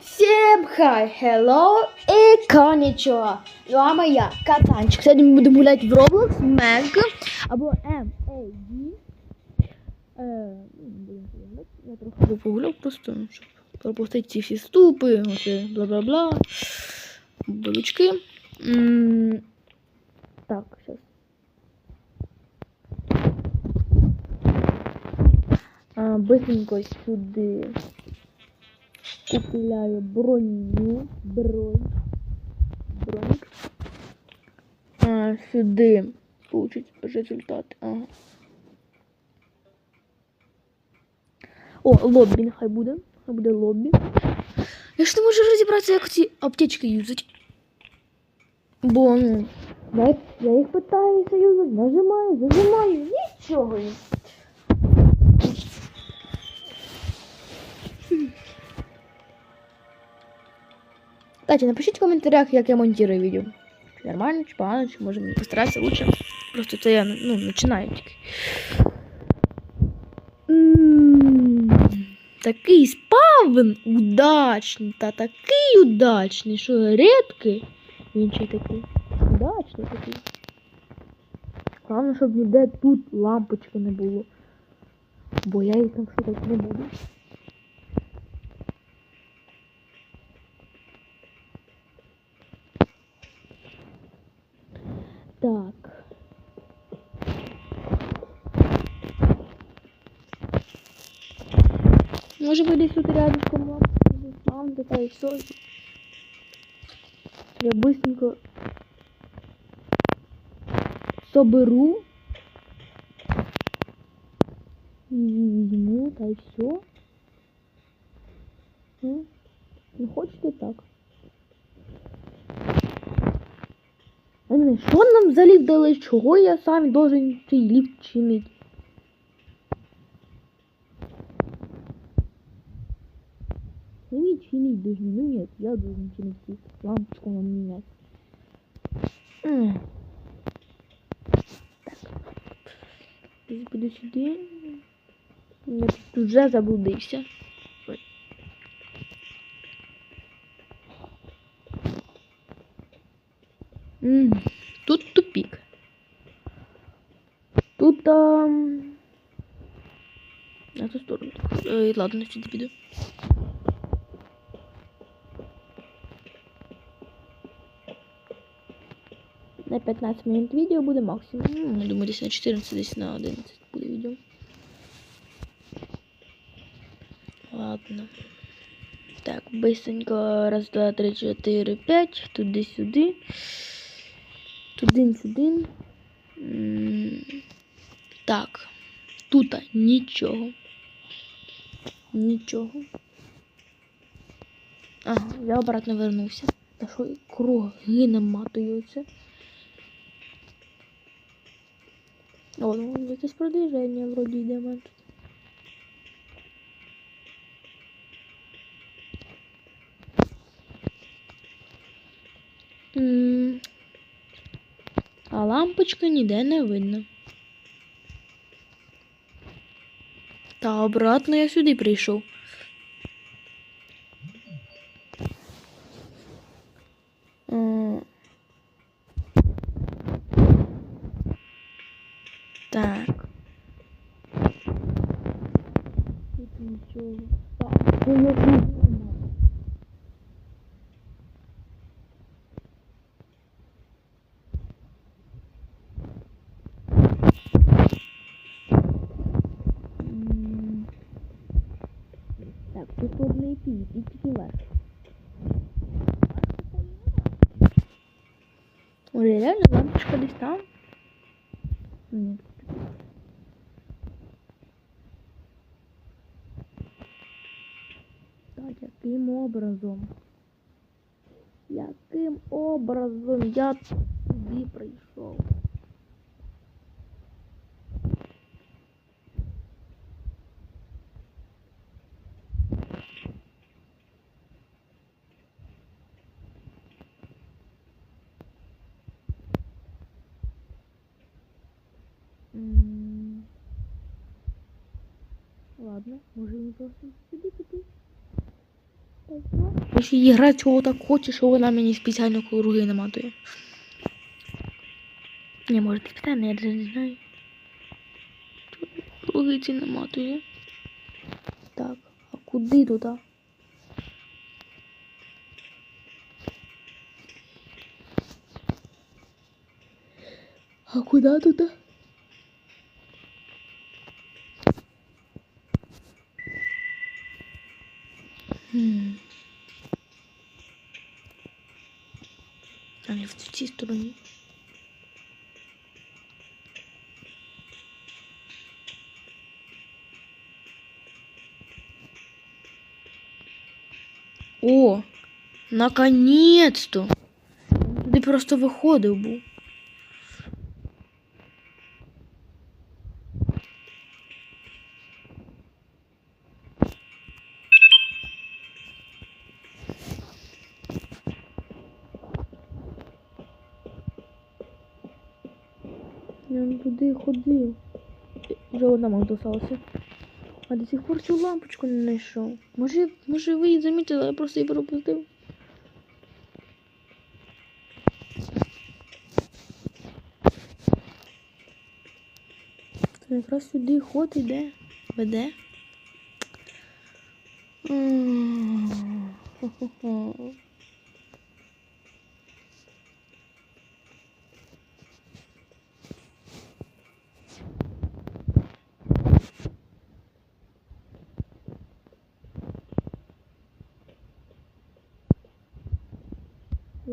Всем хай, hello і конічого. З вами я, Катанчик. Сьогодні ми будемо гуляти в Roblox, Meg або M-A-D. Е, ну. Я трохи погуляв просто, ну, щоб пропустити ці всі ступи, оце бла-бла-бла. Болючки. Так, зараз. А, быстренько сюди купляю броню, бронь, бронік. А, сюди получить результат. Ага. О, лоббі нехай буде. Нехай буде лоббі. Я ж не можу розібратися, як аптечки юзать. Бо, ну, я, їх питаюся юзати, нажимаю, зажимаю, нічого. Кстати, напишіть в коментарях, як я монтирую відео. Нормально, чи погано, чи може мені постаратися лучше. Просто це я ну, починаю тільки. Такий спавн удачний, та такий удачний, що рідкий. Ще такий удачний такий. Головне, щоб ніде тут лампочки не було. Бо я їх там шукати не буду. Так. Може ви тут там така і все. Я быстренько соберу. І візьму, та й все. Ну, хочете так. Не, що нам за ліфт дали? Чого я сам должен цей ліфт чинить должны. Ну нет, я должен чинить лифт. Лампочку нам менять. М. Так. Десь буду сюди. Я тут вже заблудився. Ой. М, Тут тупик. Тут там... На ту сторону. Е, ладно, сюди піду. На 15 минут відео буде максимум. Ну, я думаю, десь на 14, десь на 11 буде відео. Ладно. Так, быстренько. Раз, два, три, чотири, п'ять. Туди-сюди. Туди-сюди. Так. Тут нічого. Нічого. Ага, я обратно вернувся. Та що круги наматуються. О, ну якесь продвиження вроді йде в мене тут. М, А лампочки ніде не видно. Та обратно я сюди прийшов. М, Так. Тут нічого. Так, нема. М, Так, тут одне йти, і тільки вверх. Ой, реально лампочка десь там? Ні. Яким образом? Яким образом я туди прийшов? М, ладно, може він просто сюди піти. Якщо її цього так хоче, що вона мені спеціально круги наматує. Не, може не спеціально, я даже не знаю. Тут Круги ці наматує. Так, а куди туди? А куди туди? Стороні. О, наконец-то! Ти просто виходив був. Я туди ходив. Вже одна мама досталася. А до сих пор цю лампочку не знайшов. Може, може ви її замітили, я просто її пропустив. Якраз сюди ход іде. Веде.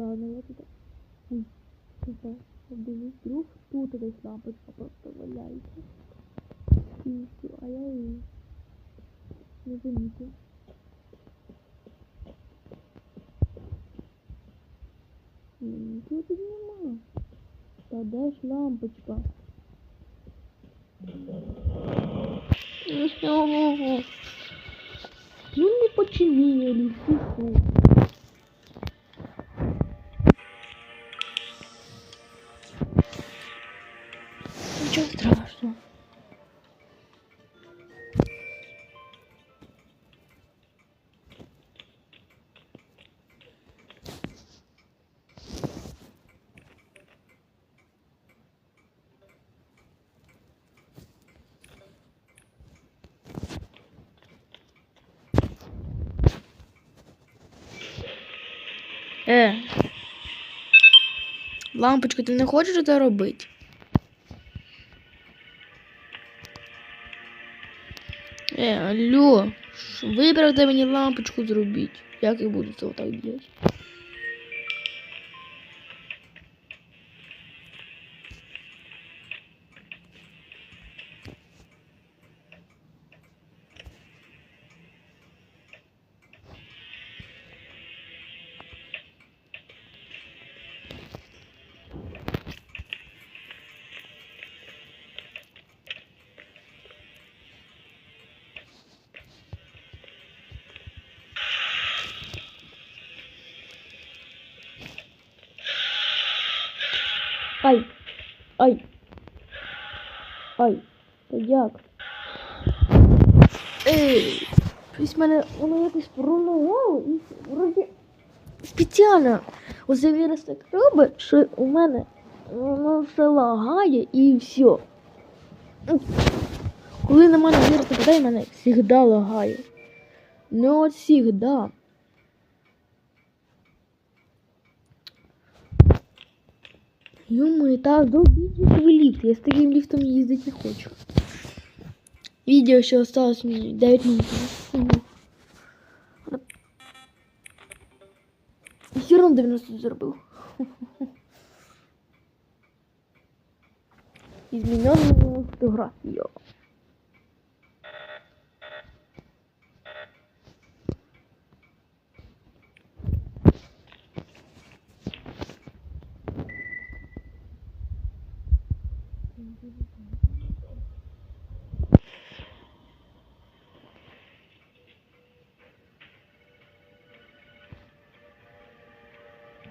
Ладно, я туда. Ой, туда. Подивись, вдруг тут десь лампочка просто валяється. І все, а я її не замітив. М, Тут і нема. Та де ж лампочка? Ну не починили, фу. Е. Лампочку, ти не хочеш це робити? Е, алло, виправте мені лампочку зробіть. Як я буду це отак робити? Ай! Ай! Ай! Як? Ей! Щось мене воно якось пронуло і вроді спеціально. Оце вірус так робить, що у мене воно все лагає і все. Коли на мене вірус нападає, мене завжди лагає. Ну от завжди. Йому та зробіть в ліфт. Я з таким ліфтом їздити не хочу. Відео ще осталось мені 9 минут. Все равно 90 зробив. Измененную фотографию.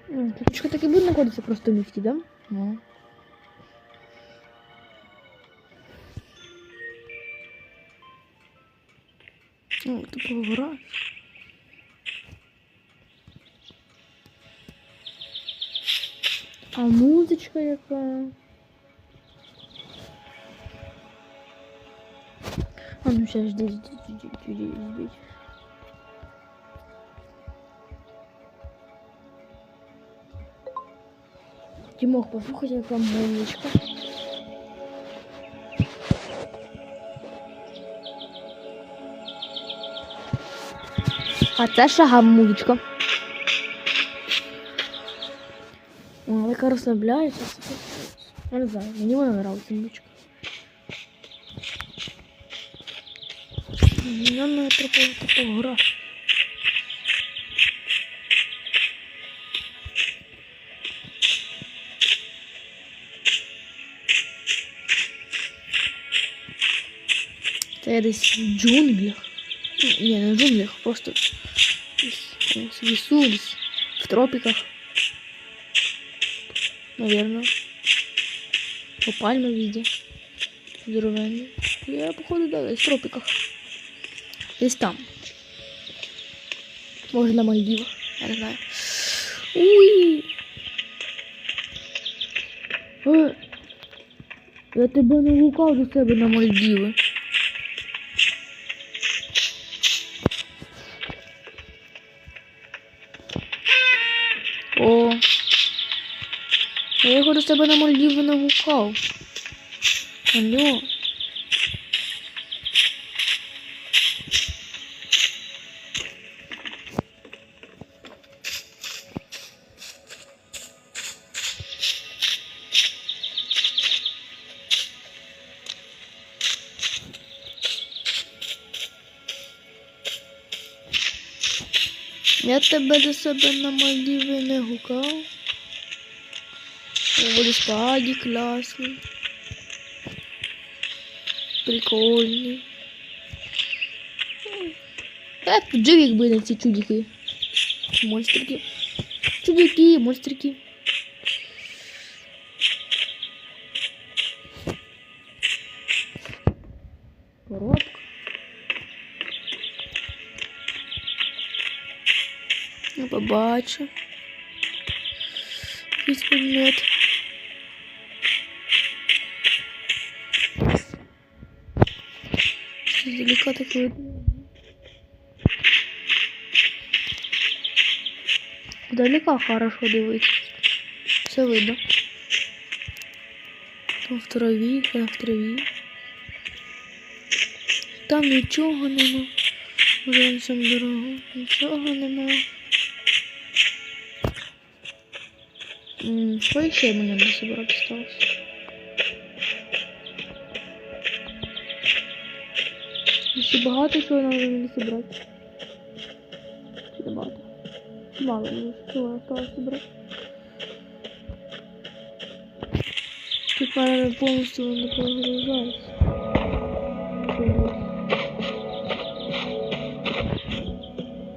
М, так и будет находиться просто в лифте, да? Ну. Ну, типу гора. А музичка яка. А ну сейчас жди, жди, жди, жди, жди. Тимох, послухай, яка музичка. А це шага музичка. О, Вона така розслабляється. Не знаю, мені вона нравиться музичка. Я не трапила така гра. Це я десь в джунглях. Ну, Ні, не в джунглях, просто десь в лісу, десь в тропіках. Наверное. По пальмы везде. Здоровенные. Я, походу, да, в тропиках. Десь там. Може на Мальдивах. Я не знаю. Уй! Е, Я тебе не гукав до себе на Мальдіви. О. Я його до себе на Мальдіви не гукав. Алло. Я тебе до себе на Мальдіви не гукав. Водоспаді класний. Прикольний. Так, якби на ці чудики. Монстрики. Чудики, монстрики. Я побачу. Якийсь предмет. Здалека так видно. Хорошо дивитися. Все видно. Там в траві, там в траві. Там нічого нема. Вже на цьому дорогу. Нічого нема. М, Що ще мені буде собрати сталося? Ще багато чого треба мені собрати. Чи не багато? Мало мені чого осталось собрати. Тут наверное, повністю не прогружається.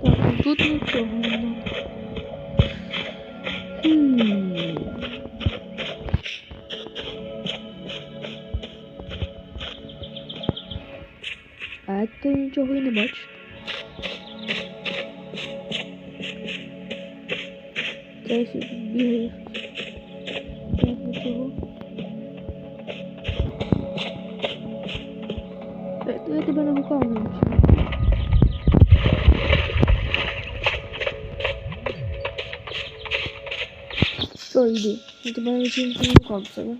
Так, ну тут нічого немає. Хм. А ти нічого і не бачиш. Це ще бігаєш. Так, нічого. Е, то Я тебе на руках не вчу. Що, йди. Я тебе на чим не руках себе.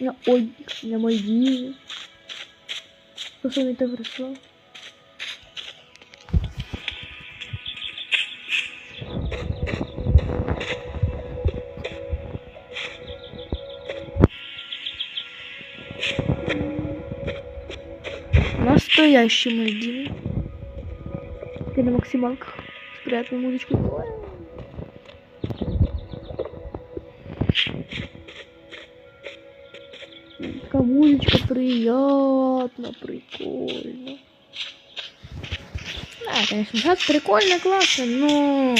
На ой, на Мальдиві. Що що мені так прийшло? Настоящий Мальдивы. Ты на максималках. С приятной музычкой. Такая музычка приятно, прикольно. Да, конечно, сейчас прикольно, классно, но...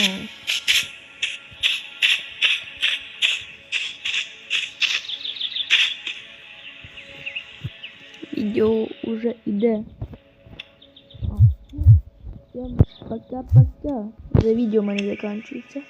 Відео уже іде. А Всем пока-пока. За відео у мене закінчується.